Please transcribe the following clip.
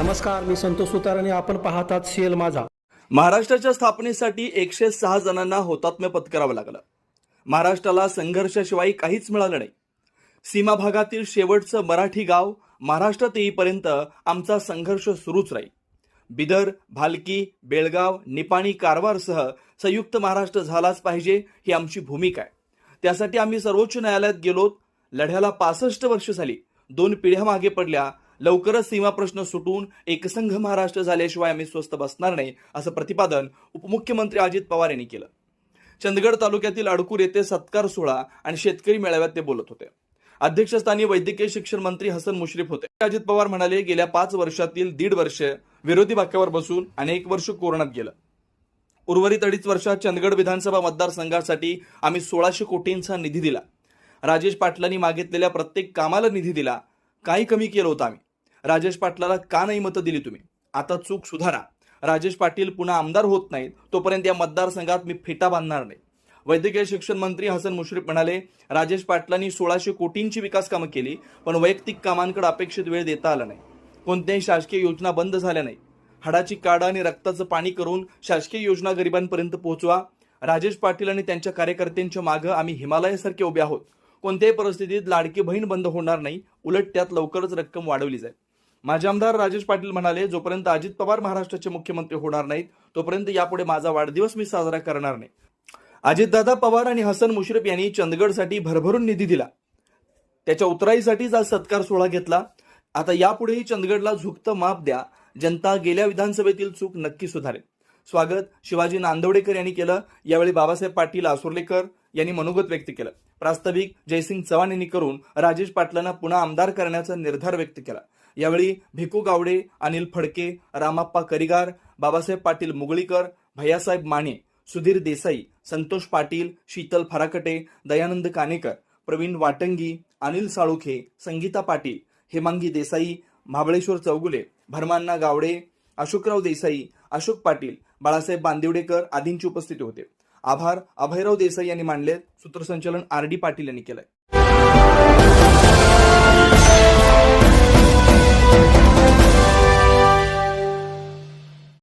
नमस्कार मी संतोष सुतार आणि आपण पाहतात सीएल माझा. महाराष्ट्राच्या स्थापनेसाठी एकशे सहा जणांना होतात्म्य पत्करावं लागलं. महाराष्ट्राला संघर्षाशिवाय काहीच मिळालं नाही. सीमा भागातील शेवटचं मराठी गाव महाराष्ट्रात येईपर्यंत आमचा संघर्ष सुरूच राहील. बिदर भालकी बेळगाव निपाणी कारवारसह संयुक्त महाराष्ट्र झालाच पाहिजे ही आमची भूमिका आहे. त्यासाठी आम्ही सर्वोच्च न्यायालयात गेलो लढ्याला पासष्ट वर्ष झाली. दोन पिढ्या मागे पडल्या. लवकरच सीमा प्रश्न सुटून एकसंघ महाराष्ट्र झाल्याशिवाय आम्ही स्वस्थ बसणार नाही असं प्रतिपादन उपमुख्यमंत्री अजित पवार यांनी केलं. चंदगड तालुक्यातील अडकूर येथे सत्कार सोहळा आणि शेतकरी मेळाव्यात ते बोलत होते. अध्यक्षस्थानी वैद्यकीय शिक्षण मंत्री हसन मुश्रीफ होते. अजित पवार म्हणाले गेल्या पाच वर्षातील दीड वर्ष विरोधी बाक्यावर बसून आणि एक वर्ष कोरोनात गेलं. उर्वरित अडीच वर्षात चंदगड विधानसभा मतदारसंघासाठी आम्ही सोळाशे कोटींचा निधी दिला. राजेश पाटलांनी मागितलेल्या प्रत्येक कामाला निधी दिला. काही कमी केलं होतं आम्ही. राजेश पाटलाला का नाही मतं दिली तुम्ही? आता चूक सुधारा. राजेश पाटील पुन्हा आमदार होत नाहीत तोपर्यंत या मतदारसंघात मी फेटा बांधणार नाही. वैद्यकीय शिक्षण मंत्री हसन मुश्रीफ म्हणाले राजेश पाटलांनी सोळाशे कोटींची विकास कामं केली पण वैयक्तिक कामांकडे अपेक्षित वेळ देता आला नाही. कोणत्याही शासकीय योजना बंद झाल्या नाही हाडाची काढा आणि रक्ताचं पाणी करून शासकीय योजना गरिबांपर्यंत पोहोचवा. राजेश पाटील आणि त्यांच्या कार्यकर्त्यांच्या मागं आम्ही हिमालयासारखे उभे आहोत. कोणत्याही परिस्थितीत लाडकी बहीण बंद होणार नाही. उलट त्यात लवकरच रक्कम वाढवली जाईल. माजी आमदार राजेश पाटील म्हणाले जोपर्यंत अजित पवार महाराष्ट्राचे मुख्यमंत्री होणार नाहीत तोपर्यंत यापुढे माझा वाढदिवस मी साजरा करणार नाही. अजितदादा पवार आणि हसन मुश्रीफ यांनी चंदगडसाठी भरभरून निधी दिला. त्याच्या उतराईसाठीच आज सत्कार सोहळा घेतला. आता यापुढेही चंदगडला झुकतं माप द्या. जनता गेल्या विधानसभेतील चूक नक्की सुधारेल. स्वागत शिवाजी नांदवडेकर यांनी केलं. यावेळी बाबासाहेब पाटील आसुर्लेकर यांनी मनोगत व्यक्त केलं. प्रास्ताविक जयसिंग चव्हाण यांनी करून राजेश पाटलांना पुन्हा आमदार करण्याचा निर्धार व्यक्त केला. यावेळी भिकू गावडे अनिल फडके रामाप्पा करिगार बाबासाहेब पाटील मुगळीकर भैयासाहेब माने सुधीर देसाई संतोष पाटील शीतल फराकटे दयानंद कानेकर प्रवीण वाटंगी अनिल साळुखे संगीता पाटील हेमांगी देसाई महाबळेश्वर चौगुले भरमान्ना गावडे अशोकराव देसाई अशोक पाटील बाळासाहेब बांदिवडेकर आदींची उपस्थिती होते. आभार अभयराव देसाई यांनी मांडले सूत्रसंचालन आर डी पाटील यांनी केलंय.